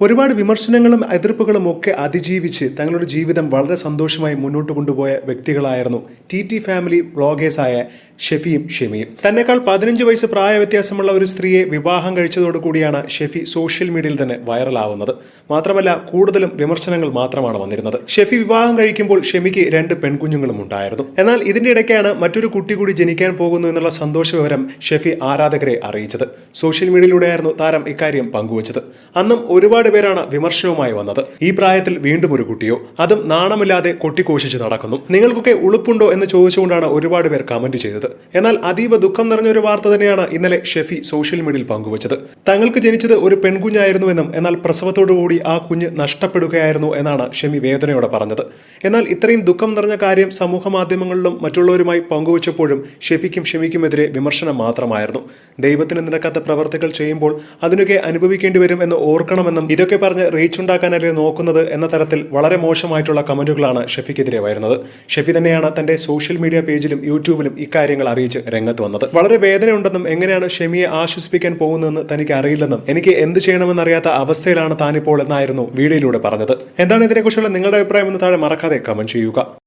ഒരുപാട് വിമർശനങ്ങളും എതിർപ്പുകളും ഒക്കെ അതിജീവിച്ച് തങ്ങളുടെ ജീവിതം വളരെ സന്തോഷമായി മുന്നോട്ട് കൊണ്ടുപോയ വ്യക്തികളായിരുന്നു ടി ടി ഫാമിലി വ്ളോഗേഴ്സായ ഷെഫിയും ഷെമിയും. തന്നെക്കാൾ പതിനഞ്ച് വയസ്സ് പ്രായ വ്യത്യാസമുള്ള ഒരു സ്ത്രീയെ വിവാഹം കഴിച്ചതോടു കൂടിയാണ് ഷെഫി സോഷ്യൽ മീഡിയയിൽ തന്നെ വൈറലാവുന്നത്. മാത്രമല്ല കൂടുതലും വിമർശനങ്ങൾ മാത്രമാണ് വന്നിരുന്നത്. ഷെഫി വിവാഹം കഴിക്കുമ്പോൾ ഷെമിക്ക് രണ്ട് പെൺകുഞ്ഞുങ്ങളും ഉണ്ടായിരുന്നു. എന്നാൽ ഇതിന്റെ ഇടയ്ക്കാണ് മറ്റൊരു കുട്ടി കൂടി ജനിക്കാൻ പോകുന്നു എന്നുള്ള സന്തോഷ വിവരം ഷെഫി ആരാധകരെ അറിയിച്ചത്. സോഷ്യൽ മീഡിയയിലൂടെയായിരുന്നു താരം ഇക്കാര്യം പങ്കുവച്ചത്. അന്നും ഒരുപാട് പേരാണ് വിമർശനവുമായി വന്നത്. ഈ പ്രായത്തിൽ വീണ്ടും ഒരു കുട്ടിയോ? അതും നാണമില്ലാതെ കൊട്ടിഘോഷിച്ച് നടക്കുന്നു. നിങ്ങൾക്കൊക്കെ ഉളുപ്പുണ്ടോ എന്ന് ചോദിച്ചുകൊണ്ടാണ് ഒരുപാട് പേർ കമന്റ് ചെയ്തത്. എന്നാൽ അതീവ ദുഃഖം നിറഞ്ഞ ഒരു വാർത്ത തന്നെയാണ് ഇന്നലെ ഷെഫി സോഷ്യൽ മീഡിയയിൽ പങ്കുവച്ചത്. തങ്ങൾക്ക് ജനിച്ചത് ഒരു പെൺകുഞ്ഞായിരുന്നുവെന്നും എന്നാൽ പ്രസവത്തോടുകൂടി ആ കുഞ്ഞ് നഷ്ടപ്പെടുകയായിരുന്നു എന്നാണ് ഷെമി വേദനയോടെ പറഞ്ഞത്. എന്നാൽ ഇത്രയും ദുഃഖം നിറഞ്ഞ കാര്യം സമൂഹ മാധ്യമങ്ങളിലും മറ്റുള്ളവരുമായി പങ്കുവച്ചപ്പോഴും ഷെഫിക്കും ഷെമിക്കുമെതിരെ വിമർശനം മാത്രമായിരുന്നു. ദൈവത്തിന് നിരക്കാത്ത പ്രവർത്തികൾ ചെയ്യുമ്പോൾ അതിനൊക്കെ അനുഭവിക്കേണ്ടി വരും എന്ന് ഓർക്കണമെന്നും ഇതൊക്കെ പറഞ്ഞ് റീച്ച് ഉണ്ടാക്കാനല്ലേ നോക്കുന്നത് എന്ന തരത്തിൽ വളരെ മോശമായിട്ടുള്ള കമന്റുകളാണ് ഷെഫിക്കെതിരെ വരുന്നത്. ഷെഫി തന്നെയാണ് തന്റെ സോഷ്യൽ മീഡിയ പേജിലും യൂട്യൂബിലും ഇക്കാര്യങ്ങൾ അറിയിച്ച് രംഗത്ത് വന്നത്. വളരെ വേദനയുണ്ടെന്നും എങ്ങനെയാണ് ഷെമിയെ ആശ്വസിപ്പിക്കാൻ പോകുന്നതെന്ന് തനിക്ക് അറിയില്ലെന്നും എനിക്ക് എന്ത് ചെയ്യണമെന്നറിയാത്ത അവസ്ഥയിലാണ് താനിപ്പോൾ എന്നായിരുന്നു വീഡിയോയിലൂടെ പറഞ്ഞത്. എന്താണ് ഇതിനെക്കുറിച്ചുള്ള നിങ്ങളുടെ അഭിപ്രായം എന്ന് താഴെ മറക്കാതെ കമന്റ് ചെയ്യുക.